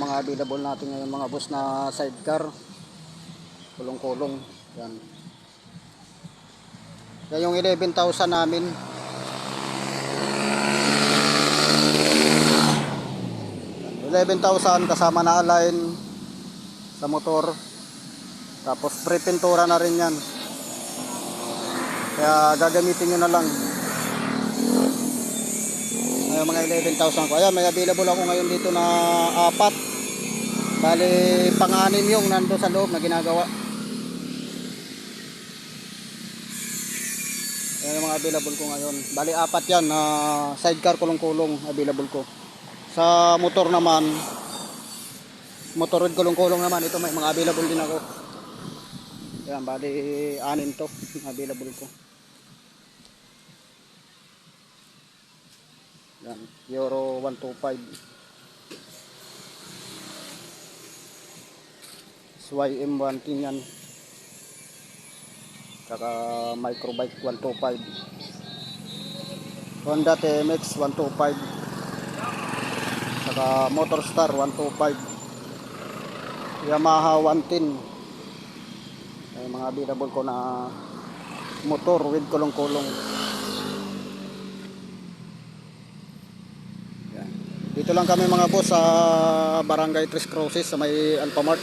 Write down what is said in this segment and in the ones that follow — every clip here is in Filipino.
mga available natin ngayon mga boss na sidecar. Kulong-kulong. Yan. Yan yung 11,000 namin. Yan, 11,000 kasama na align sa motor. Tapos pre-pintura na rin yan. Kaya gagamitin nyo na lang. Ngayon mga 11,000 ko. Ayan, may available ako ngayon dito na apat. Bali, pang-anim yung nando sa loob na ginagawa. Ayan yung mga available ko ngayon. Bali, apat yan na sidecar kulong-kulong available ko. Sa motor naman, motor with kulong-kulong naman. Ito may mga available din ako. Ayan, bali, anin to. Available ko. Yan, Euro 125. SYM 110 yan. Saka Microbike 125. Honda TMX 125. Saka Motorstar 125. Yamaha 110. Ay mga available ko na motor with kulong-kulong. Dito lang kami mga boss sa Barangay Tres Cruces sa may Alphamart.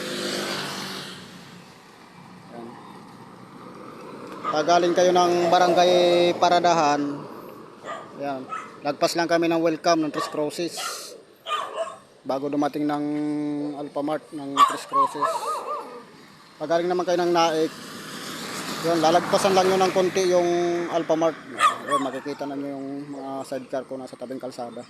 Pagaling kayo ng Barangay Paradahan. Yan. Lagpas lang kami ng welcome ng Tres Cruces. Bago dumating ng Alphamart ng Tres Cruces. Pagaling naman kayo ng Naik. Yun, lalagpasan lang yun ng konti yung Alphamart. Yun, makikita na nyo yung mga sidecar ko nasa tabing kalsada.